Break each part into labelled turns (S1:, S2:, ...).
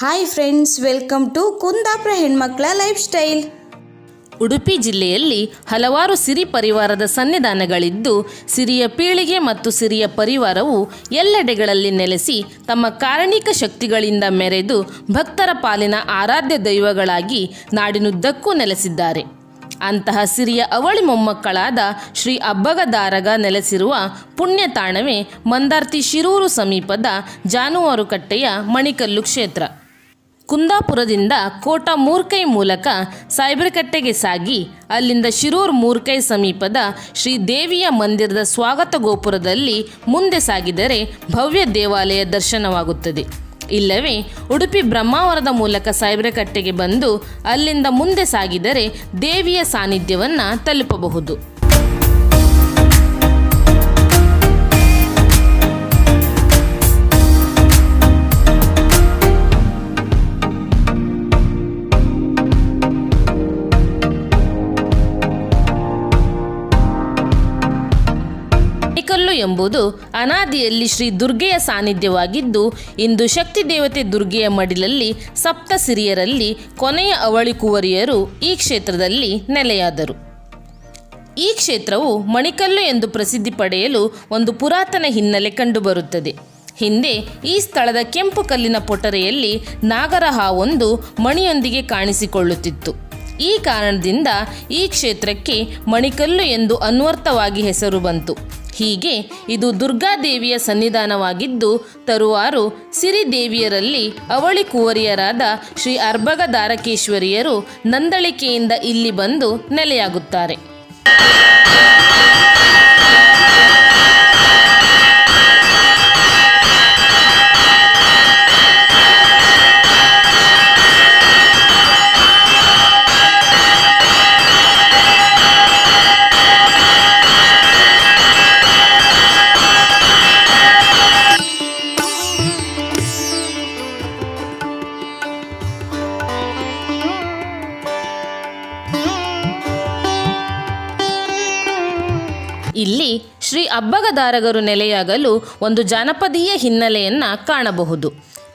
S1: Hi friends welcome to Kundapura ಹೆಣ್ಮಕ್ಳ life style
S2: Udupi ಜಿಲ್ಲೆಯಲ್ಲಿ ಹಲವಾರು ಸಿರಿ ಪರಿವಾರದ ಸನ್ನಿಧಾನಗಳಿದ್ದು, ಸಿರಿಯ ಪೀಳಿಗೆ ಮತ್ತು ಸಿರಿಯ ಪರಿವಾರವು ಎಲ್ಲೆಡೆಗಳಲ್ಲಿ ನೆಲೆಸಿ ತಮ್ಮ ಕಾರಣಿಕ ಶಕ್ತಿಗಳಿಂದ ಮೆರೆದು ಭಕ್ತರ ಪಾಲಿನ ಆರಾಧ್ಯ ದೈವಗಳಾಗಿ ನಾಡಿನುದ್ದಕ್ಕೂ ನೆಲೆಸಿದ್ದಾರೆ. ಅಂತಹ ಸಿರಿಯ ಅವಳಿ ಮೊಮ್ಮಕ್ಕಳಾದ ಶ್ರೀ ಅಬ್ಬಗದಾರಗ ನೆಲೆಸಿರುವ ಪುಣ್ಯ ತಾಣವೇ ಮಂದಾರ್ತಿ ಶಿರೂರು ಸಮೀಪದ ಜಾನುವಾರುಕಟ್ಟೆಯ ಮಣಿಕಲ್ಲು ಕ್ಷೇತ್ರ. ಕುಂದಾಪುರದಿಂದ ಕೋಟ ಮೂರ್ಕೈ ಮೂಲಕ ಸಾಯ್ಬರಕಟ್ಟೆಗೆ ಸಾಗಿ, ಅಲ್ಲಿಂದ ಶಿರೂರ್ ಮೂರ್ಕೈ ಸಮೀಪದ ಶ್ರೀ ದೇವಿಯ ಮಂದಿರದ ಸ್ವಾಗತ ಗೋಪುರದಲ್ಲಿ ಮುಂದೆ ಸಾಗಿದರೆ ಭವ್ಯ ದೇವಾಲಯ ದರ್ಶನವಾಗುತ್ತದೆ. ಇಲ್ಲವೇ, ಉಡುಪಿ ಬ್ರಹ್ಮಾವರದ ಮೂಲಕ ಸಾಯ್ಬರಕಟ್ಟೆಗೆ ಬಂದು ಅಲ್ಲಿಂದ ಮುಂದೆ ಸಾಗಿದರೆ ದೇವಿಯ ಸಾನ್ನಿಧ್ಯವನ್ನು ತಲುಪಬಹುದು. ಎಂಬುದು ಅನಾದಿಯಲ್ಲಿ ಶ್ರೀ ದುರ್ಗೆಯ ಸಾನ್ನಿಧ್ಯವಾಗಿದ್ದು, ಇಂದು ಶಕ್ತಿ ದೇವತೆ ದುರ್ಗೆಯ ಮಡಿಲಲ್ಲಿ ಸಪ್ತ ಸಿರಿಯರಲ್ಲಿ ಕೊನೆಯ ಅವಳಿ ಕುವರಿಯರು ಈ ಕ್ಷೇತ್ರದಲ್ಲಿ ನೆಲೆಯಾದರು. ಈ ಕ್ಷೇತ್ರವು ಮಣಿಕಲ್ಲು ಎಂದು ಪ್ರಸಿದ್ಧಿ ಪಡೆಯಲು ಒಂದು ಪುರಾತನ ಹಿನ್ನೆಲೆ ಕಂಡುಬರುತ್ತದೆ. ಹಿಂದೆ ಈ ಸ್ಥಳದ ಕೆಂಪು ಕಲ್ಲಿನ ಪೊಟರೆಯಲ್ಲಿ ನಾಗರಹಾವೊಂದು ಮಣಿಯೊಂದಿಗೆ ಕಾಣಿಸಿಕೊಳ್ಳುತ್ತಿತ್ತು. ಈ ಕಾರಣದಿಂದ ಈ ಕ್ಷೇತ್ರಕ್ಕೆ ಮಣಿಕಲ್ಲು ಎಂದು ಅನ್ವರ್ಥವಾಗಿ ಹೆಸರು ಬಂತು. ಹೀಗೆ ಇದು ದುರ್ಗಾದೇವಿಯ ಸನ್ನಿಧಾನವಾಗಿದ್ದು, ತರುವಾರು ಸಿರಿದೇವಿಯರಲ್ಲಿ ಅವಳಿ ಕುವರಿಯರಾದ ಶ್ರೀ ಅರ್ಭಗ ದಾರಕೇಶ್ವರಿಯರು ನಂದಳಿಕೆಯಿಂದ ಇಲ್ಲಿ ಬಂದು ನೆಲೆಯಾಗುತ್ತಾರೆ. ಇಲ್ಲಿ ಶ್ರೀ ಅಬ್ಬಗದಾರಗರು ನೆಲೆಯಾಗಲು ಒಂದು ಜಾನಪದೀಯ ಹಿನ್ನೆಲೆಯನ್ನು ಕಾಣಬಹುದು.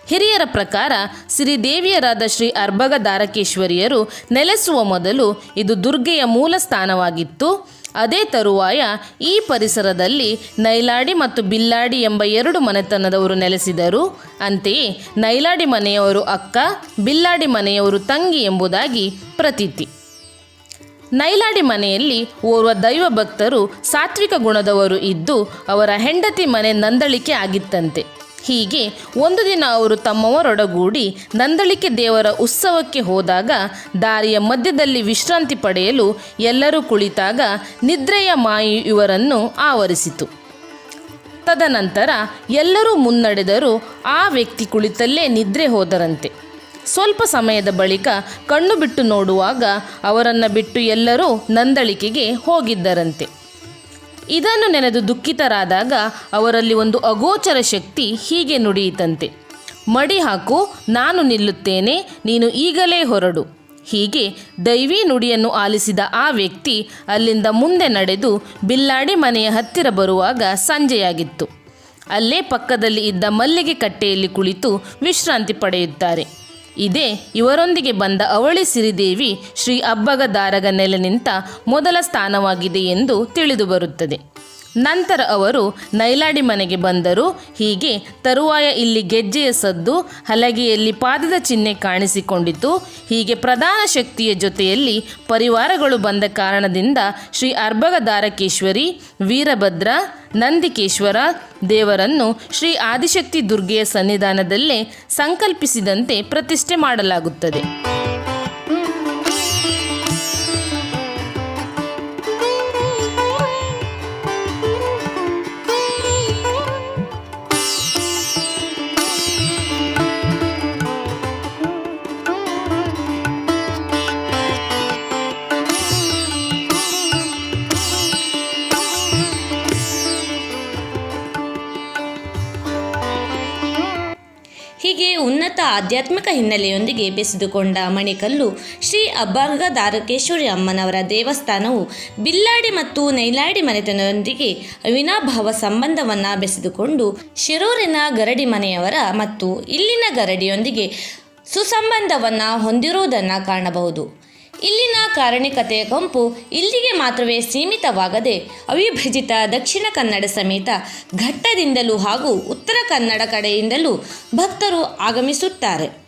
S2: ಹಿರಿಯರ ಪ್ರಕಾರ ಸಿರಿದೇವಿಯರಾದ ಶ್ರೀ ಅರ್ಬಗ ದಾರಕೇಶ್ವರಿಯರು ನೆಲೆಸುವ ಮೊದಲು ಇದು ದುರ್ಗೆಯ ಮೂಲ ಸ್ಥಾನವಾಗಿತ್ತು. ಅದೇ ತರುವಾಯ ಈ ಪರಿಸರದಲ್ಲಿ ನೈಲಾಡಿ ಮತ್ತು ಬಿಲ್ಲಾಡಿ ಎಂಬ ಎರಡು ಮನೆತನದವರು ನೆಲೆಸಿದರು. ಅಂತೆಯೇ ನೈಲಾಡಿ ಮನೆಯವರು ಅಕ್ಕ, ಬಿಲ್ಲಾಡಿ ಮನೆಯವರು ತಂಗಿ ಎಂಬುದಾಗಿ ಪ್ರತೀತಿ. ನೈಲಾಡಿ ಮನೆಯಲ್ಲಿ ಓರ್ವ ದೈವ ಭಕ್ತರು ಸಾತ್ವಿಕ ಗುಣದವರು ಇದ್ದು ಅವರ ಹೆಂಡತಿ ಮನೆ ನಂದಳಿಕೆ ಆಗಿತ್ತಂತೆ. ಹೀಗೆ ಒಂದು ದಿನ ಅವರು ತಮ್ಮವರೊಡಗೂಡಿ ನಂದಳಿಕೆ ದೇವರ ಉತ್ಸವಕ್ಕೆ ಹೋದಾಗ ದಾರಿಯ ಮಧ್ಯದಲ್ಲಿ ವಿಶ್ರಾಂತಿ ಪಡೆಯಲು ಎಲ್ಲರೂ ಕುಳಿತಾಗ ನಿದ್ರೆಯ ಮಾಯಿ ಇವರನ್ನು ಆವರಿಸಿತು. ತದನಂತರ ಎಲ್ಲರೂ ಮುನ್ನಡೆದರೂ, ಆ ವ್ಯಕ್ತಿ ಕುಳಿತಲ್ಲೇ ನಿದ್ರೆ ಹೋದರಂತೆ. ಸ್ವಲ್ಪ ಸಮಯದ ಬಳಿಕ ಕಣ್ಣು ಬಿಟ್ಟು ನೋಡುವಾಗ ಅವರನ್ನು ಬಿಟ್ಟು ಎಲ್ಲರೂ ನಂದಳಿಕೆಗೆ ಹೋಗಿದ್ದರಂತೆ. ಇದನ್ನು ನೆನೆದು ದುಃಖಿತರಾದಾಗ ಅವರಲ್ಲಿ ಒಂದು ಅಗೋಚರ ಶಕ್ತಿ ಹೀಗೆ ನುಡಿಯಿತಂತೆ. ಮಡಿ ಹಾಕು, ನಾನು ನಿಲ್ಲುತ್ತೇನೆ, ನೀನು ಈಗಲೇ ಹೊರಡು. ಹೀಗೆ ದೈವಿ ನುಡಿಯನ್ನು ಆಲಿಸಿದ ಆ ವ್ಯಕ್ತಿ ಅಲ್ಲಿಂದ ಮುಂದೆ ನಡೆದು ಬಿಲ್ಲಾಡಿ ಮನೆಯ ಹತ್ತಿರ ಬರುವಾಗ ಸಂಜೆಯಾಗಿತ್ತು. ಅಲ್ಲೇ ಪಕ್ಕದಲ್ಲಿ ಇದ್ದ ಮಲ್ಲಿಗೆ ಕಟ್ಟೆಯಲ್ಲಿ ಕುಳಿತು ವಿಶ್ರಾಂತಿ ಪಡೆಯುತ್ತಾರೆ. ಇದೇ ಇವರೊಂದಿಗೆ ಬಂದ ಅವಳಿ ಸಿರಿದೇವಿ ಶ್ರೀ ಅಬ್ಬಗ ದಾರಗ ನೆಲೆ ನಿಂತ ಮೊದಲ ಸ್ಥಾನವಾಗಿದೆ ಎಂದು ತಿಳಿದು ಬರುತ್ತದೆ. ನಂತರ ಅವರು ನೈಲಾಡಿ ಮನೆಗೆ ಬಂದರು. ಹೀಗೆ ತರುವಾಯ ಇಲ್ಲಿ ಗೆಜ್ಜೆಯ ಸದ್ದು, ಹಲಗೆಯಲ್ಲಿ ಪಾದದ ಚಿಹ್ನೆ ಕಾಣಿಸಿಕೊಂಡಿತು. ಹೀಗೆ ಪ್ರಧಾನ ಶಕ್ತಿಯ ಜೊತೆಯಲ್ಲಿ ಪರಿವಾರಗಳು ಬಂದ ಕಾರಣದಿಂದ ಶ್ರೀ ಅರ್ಭಗದಾರಕೇಶ್ವರಿ, ವೀರಭದ್ರ, ನಂದಿಕೇಶ್ವರ ದೇವರನ್ನು ಶ್ರೀ ಆದಿಶಕ್ತಿ ದುರ್ಗೆಯ ಸನ್ನಿಧಾನದಲ್ಲೇ ಸಂಕಲ್ಪಿಸಿದಂತೆ ಪ್ರತಿಷ್ಠೆ ಮಾಡಲಾಗುತ್ತದೆ.
S3: ಆಧ್ಯಾತ್ಮಿಕ ಹಿನ್ನೆಲೆಯೊಂದಿಗೆ ಬೆಸೆದುಕೊಂಡ ಮಣಿಕಲ್ಲು ಶ್ರೀ ಅಬ್ಬಾಂಗ ದಾರಕೇಶ್ವರಿ ಅಮ್ಮನವರ ದೇವಸ್ಥಾನವು ಬಿಲ್ಲಾಡಿ ಮತ್ತು ನೈಲಾಡಿ ಮನೆತನದೊಂದಿಗೆ ಅವಿನಾಭಾವ ಸಂಬಂಧವನ್ನು ಬೆಸೆದುಕೊಂಡು ಶಿರೂರಿನ ಗರಡಿ ಮನೆಯವರ ಮತ್ತು ಇಲ್ಲಿನ ಗರಡಿಯೊಂದಿಗೆ ಸುಸಂಬಂಧವನ್ನು ಹೊಂದಿರುವುದನ್ನು ಕಾಣಬಹುದು. ಇಲ್ಲಿನ ಕಾರಣಿಕತೆಯ ಗುಂಪು ಇಲ್ಲಿಗೆ ಮಾತ್ರವೇ ಸೀಮಿತವಾಗದೆ ಅವಿಭಜಿತ ದಕ್ಷಿಣ ಕನ್ನಡ ಸಮೇತ ಘಟ್ಟದಿಂದಲೂ ಹಾಗೂ ಉತ್ತರ ಕನ್ನಡ ಕಡೆಯಿಂದಲೂ ಭಕ್ತರು ಆಗಮಿಸುತ್ತಾರೆ.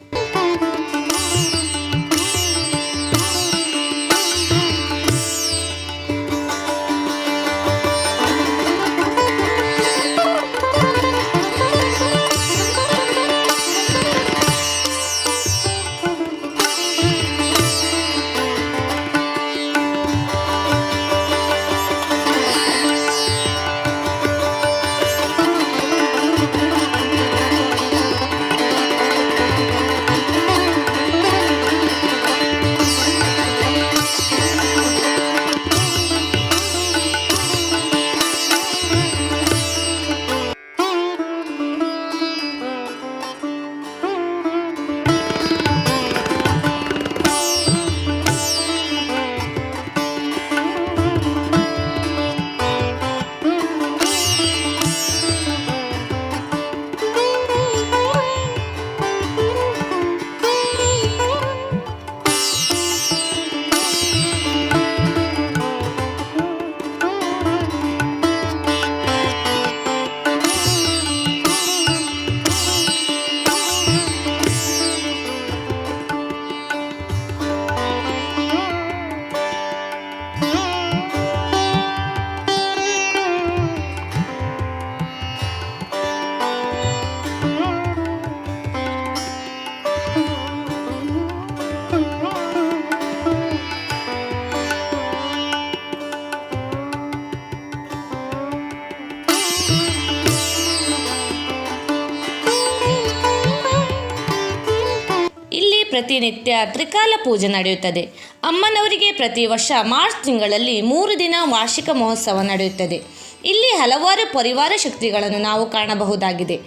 S3: ಪ್ರತಿನಿತ್ಯ ತ್ರಿಕಾಲ ಪೂಜೆ ನಡೆಯುತ್ತದೆ. ಅಮ್ಮನವರಿಗೆ ಪ್ರತಿ ವರ್ಷ ಮಾರ್ಚ್ ತಿಂಗಳಲ್ಲಿ ಮೂರು ದಿನ ವಾರ್ಷಿಕ ಮಹೋತ್ಸವ ನಡೆಯುತ್ತದೆ. ಇಲ್ಲಿ ಹಲವಾರು ಪರಿವಾರ ಶಕ್ತಿಗಳನ್ನು ನಾವು ಕಾಣಬಹುದಾಗಿದೆ.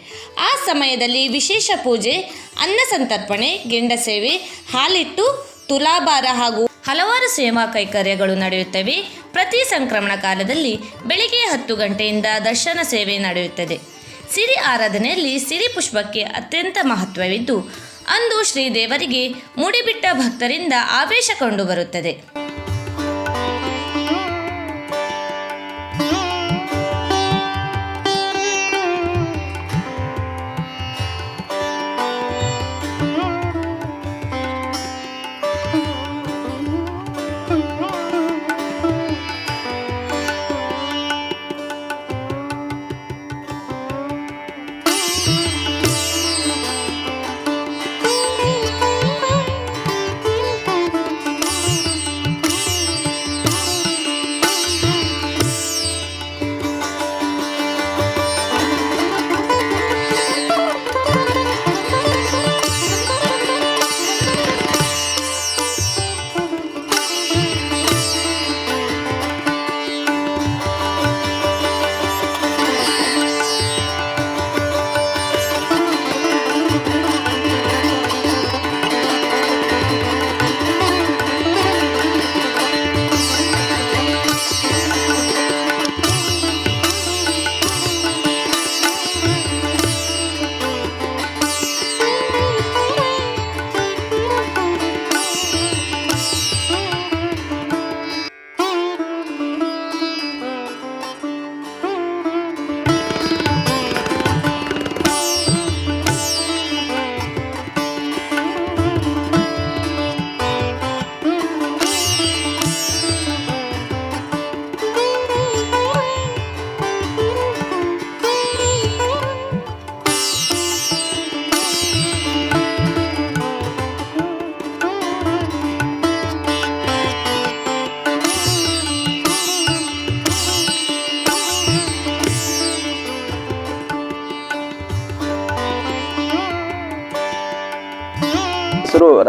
S3: ಆ ಸಮಯದಲ್ಲಿ ವಿಶೇಷ ಪೂಜೆ, ಅನ್ನ ಸಂತರ್ಪಣೆ, ಗೆಂಡ ಸೇವೆ, ಹಾಲಿಟ್ಟು, ತುಲಾಭಾರ ಹಾಗೂ ಹಲವಾರು ಸೇವಾ ಕೈಕರ್ಯಗಳು ನಡೆಯುತ್ತವೆ. ಪ್ರತಿ ಸಂಕ್ರಮಣ ಕಾಲದಲ್ಲಿ ಬೆಳಿಗ್ಗೆ ಹತ್ತು ಗಂಟೆಯಿಂದ ದರ್ಶನ ಸೇವೆ ನಡೆಯುತ್ತದೆ. ಸಿರಿ ಆರಾಧನೆಯಲ್ಲಿ ಸಿರಿ ಪುಷ್ಪಕ್ಕೆ ಅತ್ಯಂತ ಮಹತ್ವವಿದ್ದು ಅಂದು ಶ್ರೀದೇವರಿಗೆ ಮುಡಿಬಿಟ್ಟ ಭಕ್ತರಿಂದ ಆವೇಶ ಕಂಡುಬರುತ್ತದೆ.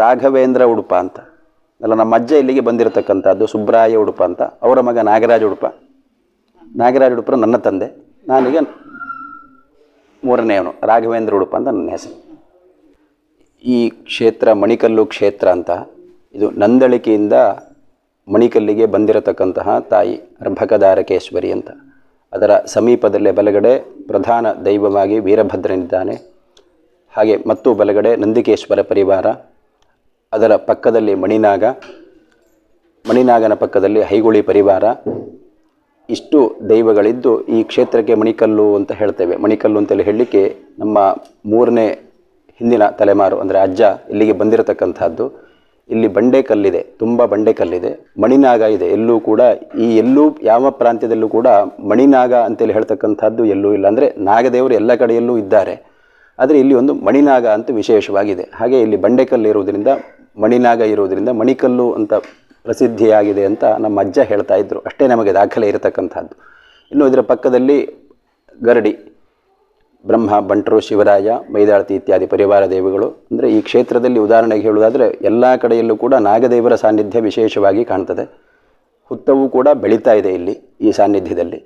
S4: ರಾಘವೇಂದ್ರ ಉಡುಪ ಅಂತ. ಅಲ್ಲ, ನಮ್ಮ ಅಜ್ಜ ಇಲ್ಲಿಗೆ ಬಂದಿರತಕ್ಕಂಥದ್ದು ಸುಬ್ರಾಯ ಉಡುಪ ಅಂತ. ಅವರ ಮಗ ನಾಗರಾಜ ಉಡುಪ. ನಾಗರಾಜ ಉಡುಪರು ನನ್ನ ತಂದೆ. ನಾನೀಗ ಮೂರನೆಯವನು ರಾಘವೇಂದ್ರ ಉಡುಪ ಅಂತ ನನ್ನ ಹೆಸರು. ಈ ಕ್ಷೇತ್ರ ಮಣಿಕಲ್ಲು ಕ್ಷೇತ್ರ ಅಂತ, ಇದು ನಂದಳಿಕೆಯಿಂದ ಮಣಿಕಲ್ಲಿಗೆ ಬಂದಿರತಕ್ಕಂತಹ ತಾಯಿ ಅರ್ಭಕದಾರಕೇಶ್ವರಿ ಅಂತ. ಅದರ ಸಮೀಪದಲ್ಲೇ ಬಲಗಡೆ ಪ್ರಧಾನ ದೈವವಾಗಿ ವೀರಭದ್ರನಿದ್ದಾನೆ. ಹಾಗೆ ಮತ್ತು ಬಲಗಡೆ ನಂದಿಕೇಶ್ವರ ಪರಿವಾರ. ಅದರ ಪಕ್ಕದಲ್ಲಿ ಮಣಿನಾಗ, ಮಣಿನಾಗನ ಪಕ್ಕದಲ್ಲಿ ಹೈಗುಳಿ ಪರಿವಾರ. ಇಷ್ಟು ದೈವಗಳಿದ್ದು ಈ ಕ್ಷೇತ್ರಕ್ಕೆ ಮಣಿಕಲ್ಲು ಅಂತ ಹೇಳ್ತೇವೆ. ಮಣಿಕಲ್ಲು ಅಂತೇಳಿ ಹೇಳಲಿಕ್ಕೆ ನಮ್ಮ ಮೂರನೇ ಹಿಂದಿನ ತಲೆಮಾರು, ಅಂದರೆ ಅಜ್ಜ, ಇಲ್ಲಿಗೆ ಬಂದಿರತಕ್ಕಂಥದ್ದು. ಇಲ್ಲಿ ಬಂಡೆಕಲ್ಲಿದೆ ತುಂಬ ಬಂಡೆಕಲ್ಲಿದೆ ಮಣಿನಾಗ ಇದೆ, ಎಲ್ಲೂ ಕೂಡ ಈ ಎಲ್ಲೂ ಯಾವ ಪ್ರಾಂತ್ಯದಲ್ಲೂ ಕೂಡ ಮಣಿನಾಗ ಅಂತೇಳಿ ಹೇಳ್ತಕ್ಕಂಥದ್ದು ಎಲ್ಲೂ ಇಲ್ಲ. ಅಂದರೆ ನಾಗದೇವರು ಎಲ್ಲ ಕಡೆಯಲ್ಲೂ ಇದ್ದಾರೆ. ಆದರೆ ಇಲ್ಲಿ ಒಂದು ಮಣಿನಾಗ ಅಂತ ವಿಶೇಷವಾಗಿದೆ. ಹಾಗೆ ಇಲ್ಲಿ ಬಂಡೆಕಲ್ಲು ಇರುವುದರಿಂದ ಮಣಿನಾಗ ಇರೋದರಿಂದ ಮಣಿಕಲ್ಲು ಅಂತ ಪ್ರಸಿದ್ಧಿಯಾಗಿದೆ ಅಂತ ನಮ್ಮ ಅಜ್ಜ ಹೇಳ್ತಾ ಇದ್ದರು ಅಷ್ಟೇ ನಮಗೆ ದಾಖಲೆ ಇರತಕ್ಕಂಥದ್ದು. ಇನ್ನು ಇದರ ಪಕ್ಕದಲ್ಲಿ ಗರಡಿ, ಬ್ರಹ್ಮ, ಬಂಟರು, ಶಿವರಾಯ, ಮೈದಾಳತಿ ಇತ್ಯಾದಿ ಪರಿವಾರ ದೇವಿಗಳು. ಅಂದರೆ ಈ ಕ್ಷೇತ್ರದಲ್ಲಿ ಉದಾಹರಣೆಗೆ ಹೇಳುವುದಾದರೆ ಎಲ್ಲ ಕಡೆಯಲ್ಲೂ ಕೂಡ ನಾಗದೇವರ ಸಾನ್ನಿಧ್ಯ ವಿಶೇಷವಾಗಿ ಕಾಣ್ತದೆ. ಹುತ್ತವೂ ಕೂಡ ಬೆಳೀತಾ ಇದೆ ಇಲ್ಲಿ ಈ ಸಾನ್ನಿಧ್ಯದಲ್ಲಿ.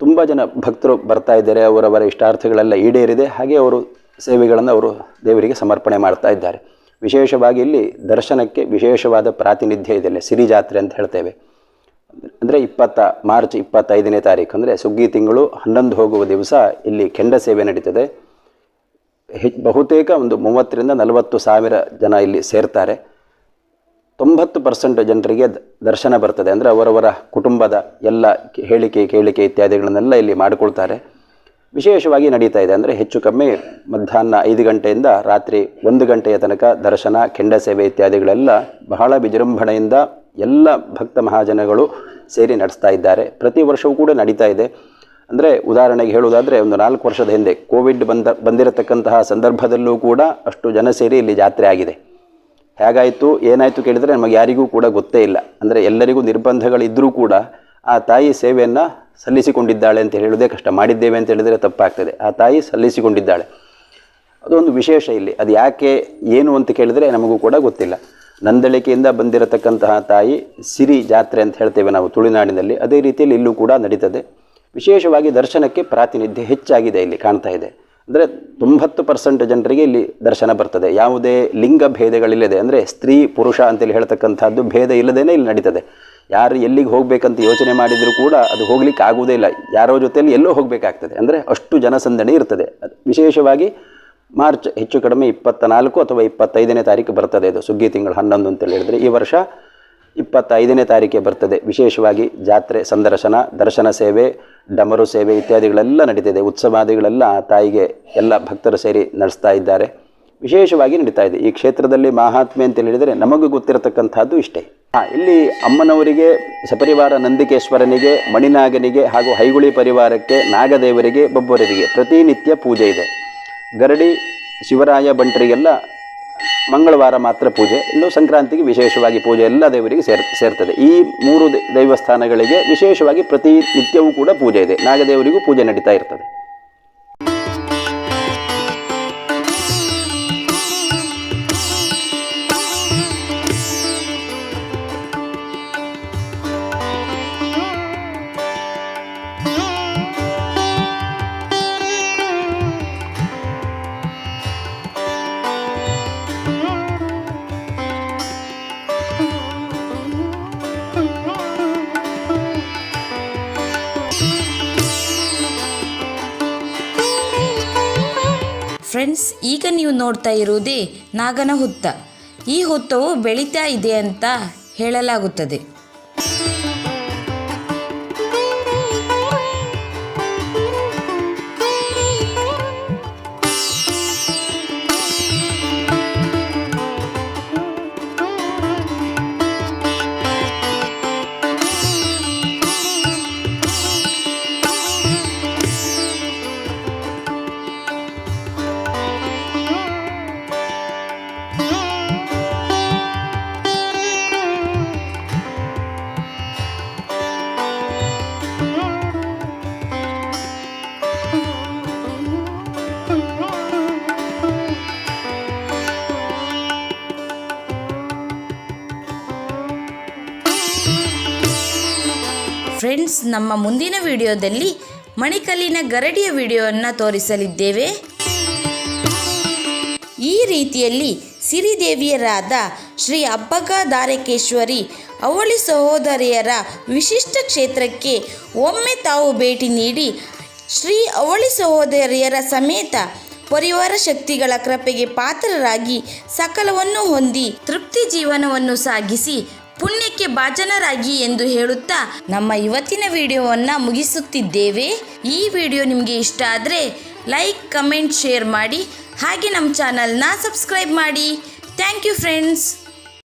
S4: ತುಂಬ ಜನ ಭಕ್ತರು ಬರ್ತಾ ಇದ್ದಾರೆ, ಅವರವರ ಇಷ್ಟಾರ್ಥಗಳೆಲ್ಲ ಈಡೇರಿದೆ. ಹಾಗೆ ಅವರು ಸೇವೆಗಳನ್ನು ಅವರು ದೇವರಿಗೆ ಸಮರ್ಪಣೆ ಮಾಡ್ತಾ ಇದ್ದಾರೆ. ವಿಶೇಷವಾಗಿ ಇಲ್ಲಿ ದರ್ಶನಕ್ಕೆ ವಿಶೇಷವಾದ ಪ್ರಾತಿನಿಧ್ಯ ಇದೆ ಸಿರಿ ಜಾತ್ರೆ ಅಂತ ಹೇಳ್ತೇವೆ. ಅಂದರೆ ಇಪ್ಪತ್ತ ಮಾರ್ಚ್ ಇಪ್ಪತ್ತೈದನೇ ತಾರೀಕು ಅಂದರೆ ಸುಗ್ಗಿ ತಿಂಗಳು ಹನ್ನೊಂದು ಹೋಗುವ ದಿವಸ ಇಲ್ಲಿ ಕೆಂಡ ಸೇವೆ ನಡೀತದೆ. ಹೆಚ್ಚು ಬಹುತೇಕ ಒಂದು ಮೂವತ್ತರಿಂದ ನಲವತ್ತು ಸಾವಿರ ಜನ ಇಲ್ಲಿ ಸೇರ್ತಾರೆ. ತೊಂಬತ್ತು ಪರ್ಸೆಂಟ್ ಜನರಿಗೆ ದರ್ಶನ ಬರ್ತದೆ. ಅಂದರೆ ಅವರವರ ಕುಟುಂಬದ ಎಲ್ಲ ಹೇಳಿಕೆ, ಕೇಳಿಕೆ ಇತ್ಯಾದಿಗಳನ್ನೆಲ್ಲ ಇಲ್ಲಿ ಮಾಡಿಕೊಳ್ತಾರೆ. ವಿಶೇಷವಾಗಿ ನಡೀತಾ ಇದೆ ಅಂದರೆ ಹೆಚ್ಚು ಕಮ್ಮಿ ಮಧ್ಯಾಹ್ನ ಐದು ಗಂಟೆಯಿಂದ ರಾತ್ರಿ ಒಂದು ಗಂಟೆಯ ತನಕ ದರ್ಶನ ಕೆಂಡ ಸೇವೆ ಇತ್ಯಾದಿಗಳೆಲ್ಲ ಬಹಳ ವಿಜೃಂಭಣೆಯಿಂದ ಎಲ್ಲ ಭಕ್ತ ಮಹಾಜನಗಳು ಸೇರಿ ನಡೆಸ್ತಾ ಇದ್ದಾರೆ. ಪ್ರತಿ ವರ್ಷವೂ ಕೂಡ ನಡೀತಾ ಇದೆ. ಅಂದರೆ ಉದಾಹರಣೆಗೆ ಹೇಳುವುದಾದರೆ ಒಂದು ನಾಲ್ಕು ವರ್ಷದ ಹಿಂದೆ ಕೋವಿಡ್ ಬಂದ, ಬಂದಿರತಕ್ಕಂತಹ ಸಂದರ್ಭದಲ್ಲೂ ಕೂಡ ಅಷ್ಟು ಜನ ಸೇರಿ ಇಲ್ಲಿ ಜಾತ್ರೆ ಆಗಿದೆ. ಹೇಗಾಯಿತು, ಏನಾಯಿತು ಕೇಳಿದರೆ ನಮಗೆ ಯಾರಿಗೂ ಕೂಡ ಗೊತ್ತೇ ಇಲ್ಲ. ಅಂದರೆ ಎಲ್ಲರಿಗೂ ನಿರ್ಬಂಧಗಳಿದ್ದರೂ ಕೂಡ ಆ ತಾಯಿ ಸೇವೆಯನ್ನು ಸಲ್ಲಿಸಿಕೊಂಡಿದ್ದಾಳೆ ಅಂತ ಹೇಳುವುದೇ ಕಷ್ಟ. ಮಾಡಿದ್ದೇವೆ ಅಂತ ಹೇಳಿದರೆ ತಪ್ಪಾಗ್ತದೆ. ಆ ತಾಯಿ ಸಲ್ಲಿಸಿಕೊಂಡಿದ್ದಾಳೆ. ಅದೊಂದು ವಿಶೇಷ ಇಲ್ಲಿ. ಅದು ಯಾಕೆ, ಏನು ಅಂತ ಕೇಳಿದರೆ ನಮಗೂ ಕೂಡ ಗೊತ್ತಿಲ್ಲ. ನಂದಳಿಕೆಯಿಂದ ಬಂದಿರತಕ್ಕಂತಹ ತಾಯಿ ಸಿರಿ ಜಾತ್ರೆ ಅಂತ ಹೇಳ್ತೇವೆ ನಾವು ತುಳುನಾಡಿನಲ್ಲಿ. ಅದೇ ರೀತಿಯಲ್ಲಿ ಇಲ್ಲೂ ಕೂಡ ನಡೀತದೆ. ವಿಶೇಷವಾಗಿ ದರ್ಶನಕ್ಕೆ ಪ್ರಾತಿನಿಧ್ಯ ಹೆಚ್ಚಾಗಿದೆ ಇಲ್ಲಿ ಕಾಣ್ತಾ ಇದೆ. ಅಂದರೆ ತೊಂಬತ್ತು ಪರ್ಸೆಂಟ್ ಜನರಿಗೆ ಇಲ್ಲಿ ದರ್ಶನ ಬರ್ತದೆ. ಯಾವುದೇ ಲಿಂಗ ಭೇದಗಳಿಲ್ಲದೆ, ಅಂದರೆ ಸ್ತ್ರೀ ಪುರುಷ ಅಂತೇಳಿ ಹೇಳ್ತಕ್ಕಂಥದ್ದು ಭೇದ ಇಲ್ಲದೇ ಇಲ್ಲಿ ನಡೀತದೆ. ಯಾರು ಎಲ್ಲಿಗೆ ಹೋಗಬೇಕಂತ ಯೋಚನೆ ಮಾಡಿದರೂ ಕೂಡ ಅದು ಹೋಗ್ಲಿಕ್ಕೆ ಆಗುವುದೇ ಇಲ್ಲ. ಯಾರೋ ಜೊತೆಯಲ್ಲಿ ಎಲ್ಲೋ ಹೋಗಬೇಕಾಗ್ತದೆ. ಅಂದರೆ ಅಷ್ಟು ಜನಸಂದಣಿ ಇರ್ತದೆ. ಅದು ವಿಶೇಷವಾಗಿ ಮಾರ್ಚ್ ಹೆಚ್ಚು ಕಡಿಮೆ ಇಪ್ಪತ್ತ ನಾಲ್ಕು ಅಥವಾ ಇಪ್ಪತ್ತೈದನೇ ತಾರೀಕು ಬರ್ತದೆ ಅದು. ಸುಗ್ಗಿ ತಿಂಗಳು ಹನ್ನೊಂದು ಅಂತೇಳಿ ಹೇಳಿದರೆ ಈ ವರ್ಷ ಇಪ್ಪತ್ತೈದನೇ ತಾರೀಕಿಗೆ ಬರ್ತದೆ. ವಿಶೇಷವಾಗಿ ಜಾತ್ರೆ, ಸಂದರ್ಶನ, ದರ್ಶನ ಸೇವೆ, ಡಮರು ಸೇವೆ ಇತ್ಯಾದಿಗಳೆಲ್ಲ ನಡೀತಿದೆ. ಉತ್ಸವಾದಿಗಳೆಲ್ಲ ತಾಯಿಗೆ ಎಲ್ಲ ಭಕ್ತರು ಸೇರಿ ನಡೆಸ್ತಾ ಇದ್ದಾರೆ. ವಿಶೇಷವಾಗಿ ನಡೀತಾ ಇದೆ. ಈ ಕ್ಷೇತ್ರದಲ್ಲಿ ಮಹಾತ್ಮೆ ಅಂತ ಹೇಳಿದರೆ ನಮಗೂ ಗೊತ್ತಿರತಕ್ಕಂಥದ್ದು ಇಷ್ಟೇ. ಇಲ್ಲಿ ಅಮ್ಮನವರಿಗೆ, ಸಪರಿವಾರ ನಂದಿಕೇಶ್ವರನಿಗೆ, ಮಣಿನಾಗನಿಗೆ ಹಾಗೂ ಹೈಗುಳಿ ಪರಿವಾರಕ್ಕೆ, ನಾಗದೇವರಿಗೆ ಬೊಬ್ಬರರಿಗೆ ಪ್ರತಿನಿತ್ಯ ಪೂಜೆ ಇದೆ. ಗರಡಿ, ಶಿವರಾಯ ಬಂಟರಿಗೆಲ್ಲ ಮಂಗಳವಾರ ಮಾತ್ರ ಪೂಜೆ. ಇನ್ನು ಸಂಕ್ರಾಂತಿಗೆ ವಿಶೇಷವಾಗಿ ಪೂಜೆ ಎಲ್ಲ ದೇವರಿಗೆ ಸೇರ್, ಸೇರ್ತದೆ. ಈ ಮೂರು ದೈವಸ್ಥಾನಗಳಿಗೆ ವಿಶೇಷವಾಗಿ ಪ್ರತಿ ನಿತ್ಯವೂ ಕೂಡ ಪೂಜೆ ಇದೆ. ನಾಗದೇವರಿಗೂ ಪೂಜೆ ನಡೀತಾ ಇರ್ತದೆ.
S1: ನೀವು ನೋಡ್ತಾ ಇರುವುದೇ ನಾಗನ ಹುತ್ತ. ಈ ಹುತ್ತವು ಬೆಳೀತಾ ಇದೆ ಅಂತ ಹೇಳಲಾಗುತ್ತದೆ. ಫ್ರೆಂಡ್ಸ್, ನಮ್ಮ ಮುಂದಿನ ವಿಡಿಯೋದಲ್ಲಿ ಮಣಿಕಲ್ಲಿನ ಗರಡಿಯ ವಿಡಿಯೋವನ್ನು ತೋರಿಸಲಿದ್ದೇವೆ. ಈ ರೀತಿಯಲ್ಲಿ ಸಿರಿದೇವಿಯರಾದ ಶ್ರೀ ಅಬ್ಬಗ ದಾರಕೇಶ್ವರಿ ಅವಳಿ ಸಹೋದರಿಯರ ವಿಶಿಷ್ಟ ಕ್ಷೇತ್ರಕ್ಕೆ ಒಮ್ಮೆ ತಾವು ಭೇಟಿ ನೀಡಿ ಶ್ರೀ ಅವಳಿ ಸಹೋದರಿಯರ ಸಮೇತ ಪರಿವಾರ ಶಕ್ತಿಗಳ ಕೃಪೆಗೆ ಪಾತ್ರರಾಗಿ ಸಕಲವನ್ನು ಹೊಂದಿ ತೃಪ್ತಿ ಜೀವನವನ್ನು ಸಾಗಿಸಿ ಪುಣ್ಯಕ್ಕೆ ಭಾಜನರಾಗಿ ಎಂದು ಹೇಳುತ್ತಾ ನಮ್ಮ ಇವತ್ತಿನ ವಿಡಿಯೋವನ್ನು ಮುಗಿಸುತ್ತಿದ್ದೇವೆ. ಈ ವಿಡಿಯೋ ನಿಮಗೆ ಇಷ್ಟ ಆದರೆ ಲೈಕ್, ಕಮೆಂಟ್, ಶೇರ್ ಮಾಡಿ. ಹಾಗೆ ನಮ್ಮ ಚಾನಲ್ನ ಸಬ್ಸ್ಕ್ರೈಬ್ ಮಾಡಿ. Thank you friends.